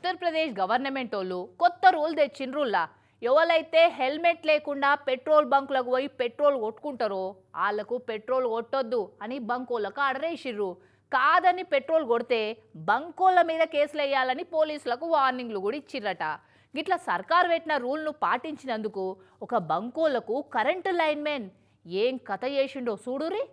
Uttar Pradesh government వాళ్ళు కొత్త rule తెచ్చిండ్రుల్లా. ఎవరైతే హెల్మెట్ లేకుండా పెట్రోల్ బంకులకు పోయి పెట్రోల్ కొట్టుకుంటారో వాళ్ళకు పెట్రోల్ కొట్టొద్దు అని బంకులకు అడరేసిర్రు కాదని పెట్రోల్ కొడితే బంకోళ్ళ మీద కేసులు వేయాలని పోలీసులకు వార్నింగ్లు కూడా ఇచ్చిర్రట. గిట్లా సర్కార్ పెట్టిన రూల్ను పాటించినందుకు ఒక బంకోళ్ళకు కరెంటు లైన్మెన్ ఏం కథ చేసిండో చూడురి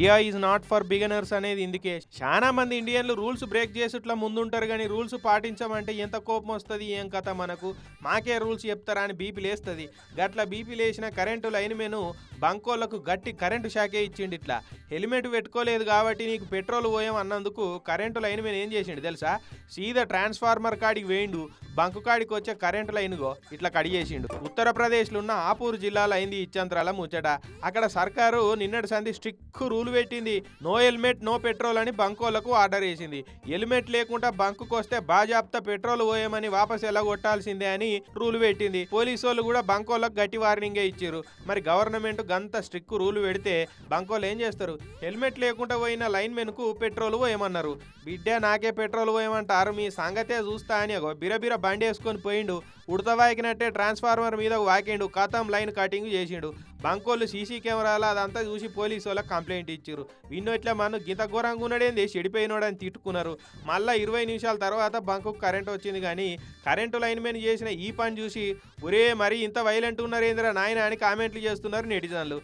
India is not for beginners అనేది ఇందుకే. చాలా మంది ఇండియన్లు రూల్స్ బ్రేక్ చేసేట్లా ముందుంటారు కానీ రూల్స్ పాటించమంటే ఎంత కోపం వస్తుంది ఏం కథ మనకు? మాకే రూల్స్ చెప్తారా అని బీపీ లేస్తుంది. గట్ల బీపీ లేచిన కరెంటు లైన్ మెను బంకోళ్ళకు గట్టి కరెంటు షాకే ఇచ్చిండు ఇట్లా హెల్మెట్ పెట్టుకోలేదు కాబట్టి నీకు పెట్రోల్ పోయాం అన్నందుకు కరెంటు లైన్ మెన్ ఏం చేసిండు తెలుసా? సీదా ట్రాన్స్ఫార్మర్ కాడికి వేయిండు బంకు కాడికి వచ్చే కరెంటు లైన్గో ఇట్లా కడిగేసిండు ఉత్తరప్రదేశ్లో ఉన్న ఆపూర్ జిల్లాలో అయింది ఇచ్చంత్రాల ముచ్చట. అక్కడ సర్కారు నిన్నటి సంధి స్ట్రిక్ రూల్ పెట్టింది. నో హెల్మెట్ నో పెట్రోల్ అని బంకోలకు ఆర్డర్ వేసింది. హెల్మెట్ లేకుండా బంకుకు వస్తే బాజాప్తా పెట్రోల్ పోయమని వాపస్ ఎలా కొట్టాల్సిందే అని రూల్ పెట్టింది. పోలీసు వాళ్ళు కూడా బంకోలకు గట్టి వార్నింగే ఇచ్చారు మరి గవర్నమెంట్ గంత స్ట్రిక్ రూల్ పెడితే బంకోలు ఏం చేస్తారు? హెల్మెట్ లేకుండా పోయిన లైన్ మెన్కు పెట్రోల్ పోయమన్నారు. బిడ్డ నాకే పెట్రోల్ పోయమంటారు. మీ సంగతే చూస్తా అని బిరబిర బండి వేసుకొని పోయిండు. ఉడత వాకినట్టే ట్రాన్స్ఫార్మర్ మీద వాకిండు. కథం లైన్ కటింగ్ చేసిండు. బంకోళ్ళు సీసీ కెమెరాలు అదంతా చూసి పోలీసు వాళ్ళకి కంప్లైంట్ ఇచ్చారు విన్నో ఇట్లా మన గీత ఘోరంగా ఉన్నాడేంది? చెడిపోయినోడని తిట్టుకున్నారు. మళ్ళా ఇరవై నిమిషాల తర్వాత బంకు కరెంట్ వచ్చింది కానీ కరెంటు లైన్ మీద చేసిన ఈ పని చూసి ఒరే మరి ఇంత వైలెంట్ ఉన్నారేంద్రా నాయన అని కామెంట్లు చేస్తున్నారు నెటిజన్లు.